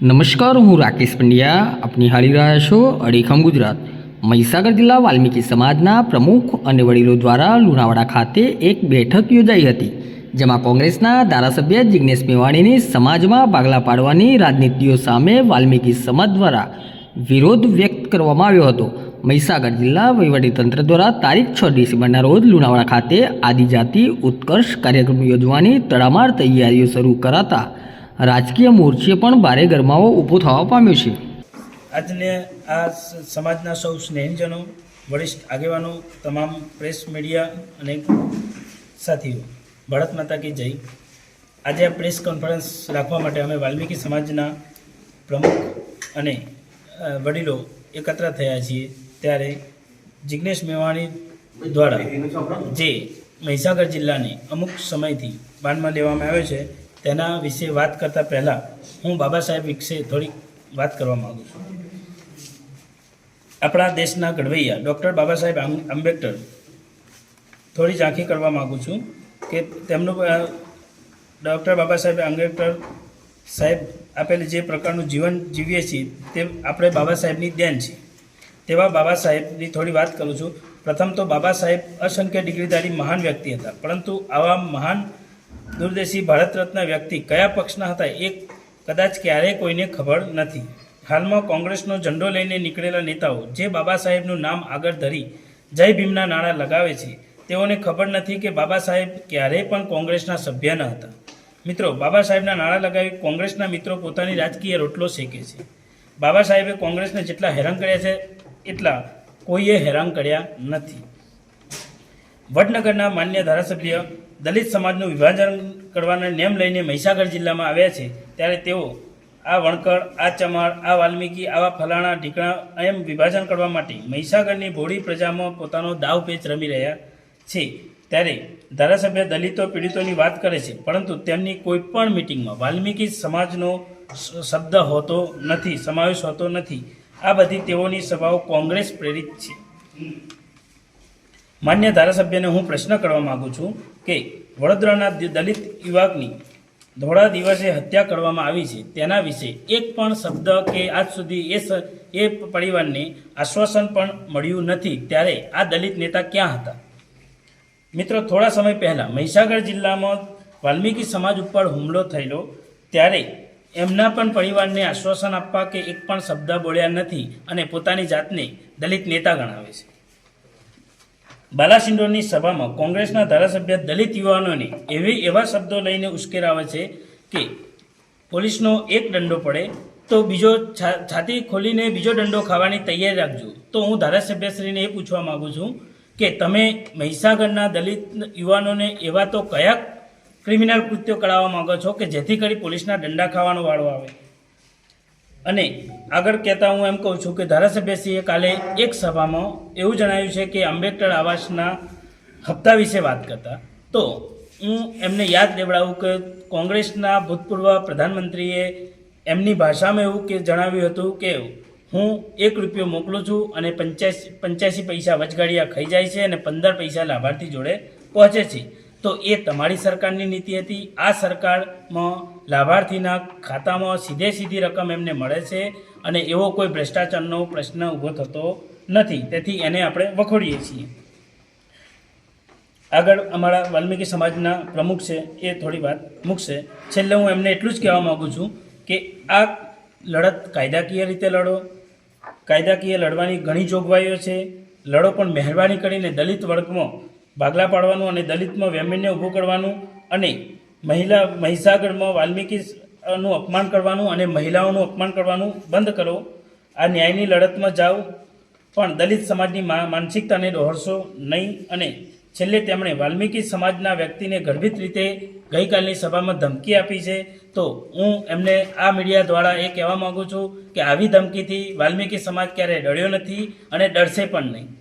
નમસ્કાર, હું રાકેશ પંડ્યા. આપ નિહાળી રહ્યા છો અડીખમ ગુજરાત. મહીસાગર જિલ્લા વાલ્મીકી સમાજના પ્રમુખ અને વડીલો દ્વારા લુણાવાડા ખાતે એક બેઠક યોજાઈ હતી, જેમાં કોંગ્રેસના ધારાસભ્ય જિગ્નેશ મેવાણીની સમાજમાં ભાગલા પાડવાની રાજનીતિઓ સામે વાલ્મીકી સમાજ દ્વારા વિરોધ વ્યક્ત કરવામાં આવ્યો હતો. મહીસાગર જિલ્લા વહીવટીતંત્ર દ્વારા તારીખ છ ડિસેમ્બરના રોજ લુણાવાડા ખાતે આદિજાતિ ઉત્કર્ષ કાર્યક્રમ યોજવાની તડામાર તૈયારીઓ શરૂ કરાતા રાજકીય મોરચે પણ ભારે ગરમાવો ઊભો થવા પામ્યો છે. આજને આ સમાજના સૌ સ્નેહીજનો, વરિષ્ઠ આગેવાનો, તમામ પ્રેસ મીડિયા અને સાથીઓ, ભારત માતા કી જય. આજે આ પ્રેસ કોન્ફરન્સ રાખવા માટે અમે વાલ્મીકી સમાજના પ્રમુખ અને વડીલો એકત્ર થયા છીએ ત્યારે જિગ્નેશ મેવાણી દ્વારા જે મહીસાગર જિલ્લાને અમુક સમયથી બાનમાં લેવામાં આવ્યો છે તેના વિશે વાત કરતાં પહેલાં હું બાબા સાહેબ વિશે થોડીક વાત કરવા માગું છું. આપણા દેશના ઘડવૈયા ડૉક્ટર બાબા સાહેબ આંબ- આંબેડકર, થોડી ઝાંખી કરવા માગું છું કે તેમનું ડૉક્ટર બાબા સાહેબ આંબેડકર સાહેબ આપેલ જે પ્રકારનું જીવન જીવીએ છીએ, તે આપણે બાબા સાહેબની દેન છે. તેવા બાબા સાહેબની થોડી વાત કરું છું. પ્રથમ તો બાબા સાહેબ અસંખ્ય ડિગ્રીધારી મહાન વ્યક્તિ હતા, પરંતુ આવા મહાન દૂરદેશી ભારત રત્ન વ્યક્તિ કયા પક્ષના હતા એ કદાચ ક્યારેય કોઈને ખબર નથી. હાલમાં કોંગ્રેસનો ઝંડો લઈને નીકળેલા નેતાઓ જે બાબા સાહેબનું નામ આગળ ધરી જય ભીમના નાણાં લગાવે છે, તેઓને ખબર નથી કે બાબા સાહેબ ક્યારેય પણ કોંગ્રેસના સભ્ય ન હતા. મિત્રો, બાબા સાહેબના નાણાં લગાવી કોંગ્રેસના મિત્રો પોતાની રાજકીય રોટલો શેકે છે. બાબા સાહેબે કોંગ્રેસને જેટલા હેરાન કર્યા છે, એટલા કોઈએ હેરાન કર્યા નથી. વડનગરના માન્ય ધારાસભ્ય દલિત સમાજનું વિભાજન કરવાના નેમ લઈને મહીસાગર જિલ્લામાં આવ્યા છે, ત્યારે તેઓ આ વણકર, આ ચમાર આ વાલ્મીકી, આવા ફલાણા, ઢીકણા એમ વિભાજન કરવા માટે મહીસાગરની ભોળી પ્રજામાં પોતાનો દાવ પેચ રમી રહ્યા છે. ત્યારે ધારાસભ્ય દલિતો પીડિતોની વાત કરે છે, પરંતુ તેમની કોઈ પણ મિટિંગમાં વાલ્મીકી સમાજનો શબ્દ હોતો નથી, સમાવેશ હોતો નથી. આ બધી તેઓની સભાઓ કોંગ્રેસ પ્રેરિત છે. માન્ય ધારાસભ્યને હું પ્રશ્ન કરવા માગું છું કે વડોદરાના દલિત યુવકની ધોળા દિવસે હત્યા કરવામાં આવી છે, તેના વિશે એક પણ શબ્દ કે આજ સુધી એ એ પરિવારને આશ્વાસન પણ મળ્યું નથી. ત્યારે આ દલિત નેતા ક્યાં હતા? મિત્રો, થોડા સમય પહેલાં મહીસાગર જિલ્લામાં વાલ્મીકી સમાજ ઉપર હુમલો થયેલો, ત્યારે એમના પણ પરિવારને આશ્વાસન આપવા કે એક પણ શબ્દ બોલ્યા નથી અને પોતાની જાતને દલિત નેતા ગણાવે છે. બાલાસિંડોરની સભામાં કોંગ્રેસના ધારાસભ્ય દલિત યુવાનોને એવી એવા શબ્દો લઈને ઉશ્કેરાવે છે કે પોલીસનો એક દંડો પડે તો બીજો છાતી ખોલીને બીજો દંડો ખાવાની તૈયારી રાખજો. તો હું ધારાસભ્યશ્રીને એ પૂછવા માગું છું કે તમે મહીસાગરના દલિત યુવાનોને એવા તો કયા ક્રિમિનલ કૃત્યો કરાવવા માંગો છો કે જેથી કરી પોલીસના દંડા ખાવાનો વાળો આવે? અને આગળ કહેતા હું એમ કહું છું કે ધારાસભ્યશ્રીએ કાલે એક સભામાં એવું જણાવ્યું છે કે આંબેડકર આવાસના હપ્તા વિશે વાત કરતા. તો હું એમને યાદ દેવડાવું કે કોંગ્રેસના ભૂતપૂર્વ પ્રધાનમંત્રીએ એમની ભાષામાં એવું કે જણાવ્યું હતું કે હું એક રૂપિયો મોકલું છું અને પંચ્યાસી પંચ્યાસી પૈસા વચગાડિયા ખાઈ જાય છે અને પંદર પૈસા લાભાર્થી જોડે પહોંચે છે. તો એ તમારી સરકારની નીતિ હતી. આ સરકારમાં લાભાર્થીના ખાતામાં સીધે સીધી રકમ એમને મળે છે અને એવો કોઈ ભ્રષ્ટાચારનો પ્રશ્ન ઊભો થતો નથી. તેથી એને આપણે વખોડીએ છીએ. આગળ અમારા વાલ્મીકી સમાજના પ્રમુખ છે એ થોડી વાત મૂકશે. છેલ્લે હું એમને એટલું જ કહેવા માગું છું કે આ લડત કાયદાકીય રીતે લડો. કાયદાકીય લડવાની ઘણી જોગવાઈઓ છે. લડો પણ મહેરબાની કરીને દલિત વર્ગમાં ભાગલા પાડવાનું અને દલિતમાં વેમેનને ઊભું કરવાનું અને મહિલા મહિસાગરમાં વાલ્મીકીનું અપમાન કરવાનું અને મહિલાઓનું અપમાન કરવાનું બંધ કરો. આ ન્યાયની લડતમાં જાઓ. પણ દલિત સમાજની મા- માનસિકતાને દોહરશો નહીં અને છેલ્લે તેમણે વાલ્મીકી સમાજના વ્યક્તિને ગર્ભિત રીતે ગઈકાલની સભામાં ધમકી આપી છે. તો હું એમને આ મીડિયા દ્વારા એ કહેવા માગું છું કે આવી ધમકીથી વાલ્મીકી સમાજ ક્યારેય ડર્યો નથી અને ડરશે પણ નહીં.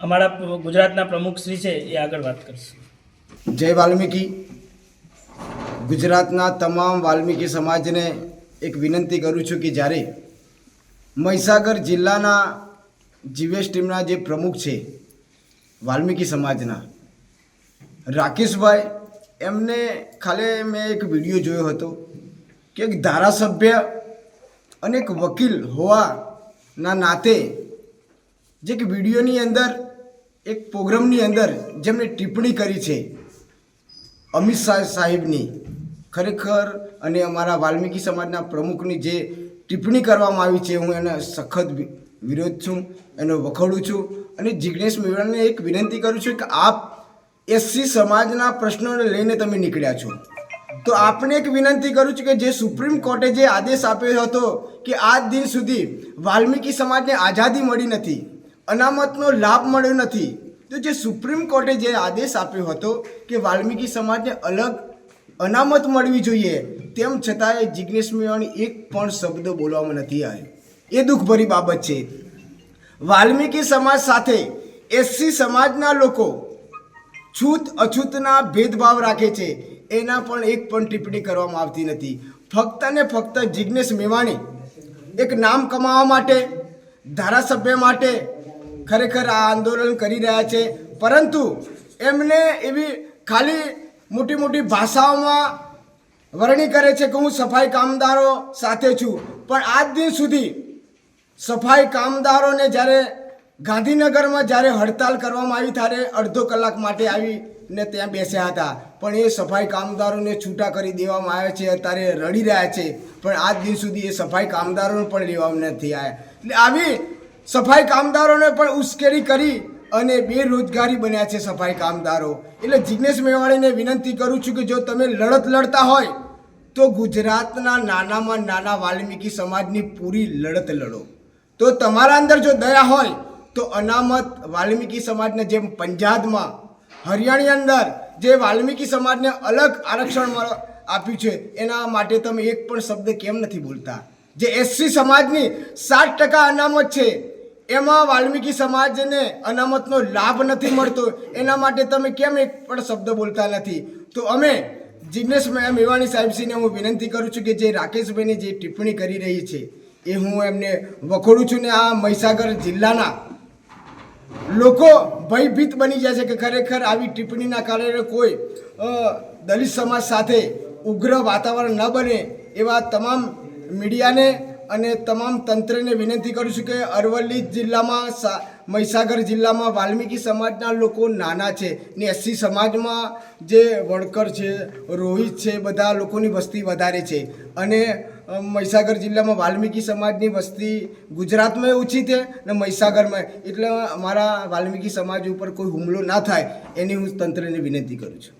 અમારા ગુજરાતના પ્રમુખ શ્રી છે, એ આગળ વાત કરશે. જય વાલ્મીકી. ગુજરાતના તમામ વાલ્મીકી સમાજને એક વિનંતી કરું છું કે જ્યારે મહીસાગર જિલ્લાના જીવેશ ટીમના જે પ્રમુખ છે, વાલ્મીકી સમાજના, રાકેશભાઈ, એમને ખાલી મેં એક વીડિયો જોયો હતો કે એક ધારાસભ્ય અને એક વકીલ હોવાના નાતે જે કે વિડીયોની અંદર એક પ્રોગ્રામની અંદર જેમણે ટિપ્પણી કરી છે, અમિત શાહ સાહેબની, ખરેખર અને અમારા વાલ્મીકી સમાજના પ્રમુખની જે ટિપ્પણી કરવામાં આવી છે, હું એને સખત વિરોધ છું, એનો વખોડું છું અને જિજ્ઞેશ મેવાણીને એક વિનંતી કરું છું કે આપ એસસી સમાજના પ્રશ્નોને લઈને તમે નીકળ્યા છો. તો આપને એક વિનંતી કરું છું કે જે સુપ્રીમ કોર્ટે જે આદેશ આપ્યો હતો કે આજ દિન સુધી વાલ્મીકી સમાજને આઝાદી મળી નથી અનામતનો લાભ મળ્યો નથી. તો જે સુપ્રીમ કોર્ટે જે આદેશ આપ્યો હતો કે વાલ્મીકી સમાજને અલગ અનામત મળવી જોઈએ, તેમ છતાંય જિજ્ઞેશ મેવાણી એક પણ શબ્દ બોલવામાં નથી આવ્યો. એ દુઃખભરી બાબત છે. વાલ્મીકી સમાજ સાથે એસસી સમાજના લોકો છૂત અછૂતના ભેદભાવ રાખે છે. એના પણ એક પણ ટિપ્પણી કરવામાં આવતી નથી. ફક્ત ને ફક્ત જિજ્ઞેશ મેવાણી એક નામ કમાવા માટે, ધારાસભ્ય માટે ખરેખર આ આંદોલન કરી રહ્યા છે. પરંતુ એમને એવી ખાલી મોટી મોટી ભાષાઓમાં વરણી કરે છે કે હું સફાઈ કામદારો સાથે છું. પણ આજ દિન સુધી સફાઈ કામદારોને જ્યારે ગાંધીનગરમાં જ્યારે હડતાલ કરવામાં આવી ત્યારે અડધો કલાક માટે આવીને ત્યાં બેસ્યા હતા. પણ એ સફાઈ કામદારોને છૂટા કરી દેવામાં આવ્યા છે, અત્યારે રડી રહ્યા છે. પણ આજ દિન સુધી એ સફાઈ કામદારોને પણ લેવામાં નથી આવ્યા. એટલે આવી સફાઈ કામદારોને પણ ઉશ્કેરી કરી અને બેરોજગારી બન્યા છે સફાઈ કામદારો. એટલે જિજ્ઞેશ મેવાણીને વિનંતી કરું છું કે જો તમે લડત લડતા હોય, તો ગુજરાતના નાનામાં નાના વાલ્મીકી સમાજની પૂરી લડત લડો. તો તમારા અંદર જો દયા હોય, તો અનામત વાલ્મીકી સમાજને જેમ પંજાબમાં, હરિયાણી અંદર જે વાલ્મીકી સમાજને અલગ આરક્ષણ આપ્યું છે, એના માટે તમે એક પણ શબ્દ કેમ નથી બોલતા? જે એસસી સમાજની સાત ટકા અનામત છે એમાં વાલ્મીકી સમાજને અનામતનો લાભ નથી મળતો. એના માટે તમે કેમ એક પણ શબ્દ બોલતા નથી? તો અમે મે- મેવાણી સાહેબશ્રીને હું વિનંતી કરું છું કે જે રાકેશભાઈની જે ટિપ્પણી કરી રહી છે, એ હું એમને વખોડું છું ને આ મહીસાગર જિલ્લાના લોકો ભયભીત બની જાય છે કે ખરેખર આવી ટિપ્પણીના કારણે કોઈ દલિત સમાજ સાથે ઉગ્ર વાતાવરણ ન બને એવા તમામ મીડિયાને અને તમામ તંત્રને વિનંતી કરું છું કે અરવલ્લી જિલ્લામાં મહીસાગર જિલ્લામાં વાલ્મીકી સમાજના લોકો નાના છે ને એસસી સમાજમાં જે વણકર છે, રોહિત છે, બધા લોકોની વસ્તી વધારે છે. અને મહીસાગર જિલ્લામાં વાલ્મીકી સમાજની વસ્તી ગુજરાતમાં ઓછી છે ને મહીસાગરમાં. એટલે અમારા વાલ્મીકી સમાજ ઉપર કોઈ હુમલો ના થાય એની હું તંત્રને વિનંતી કરું છું.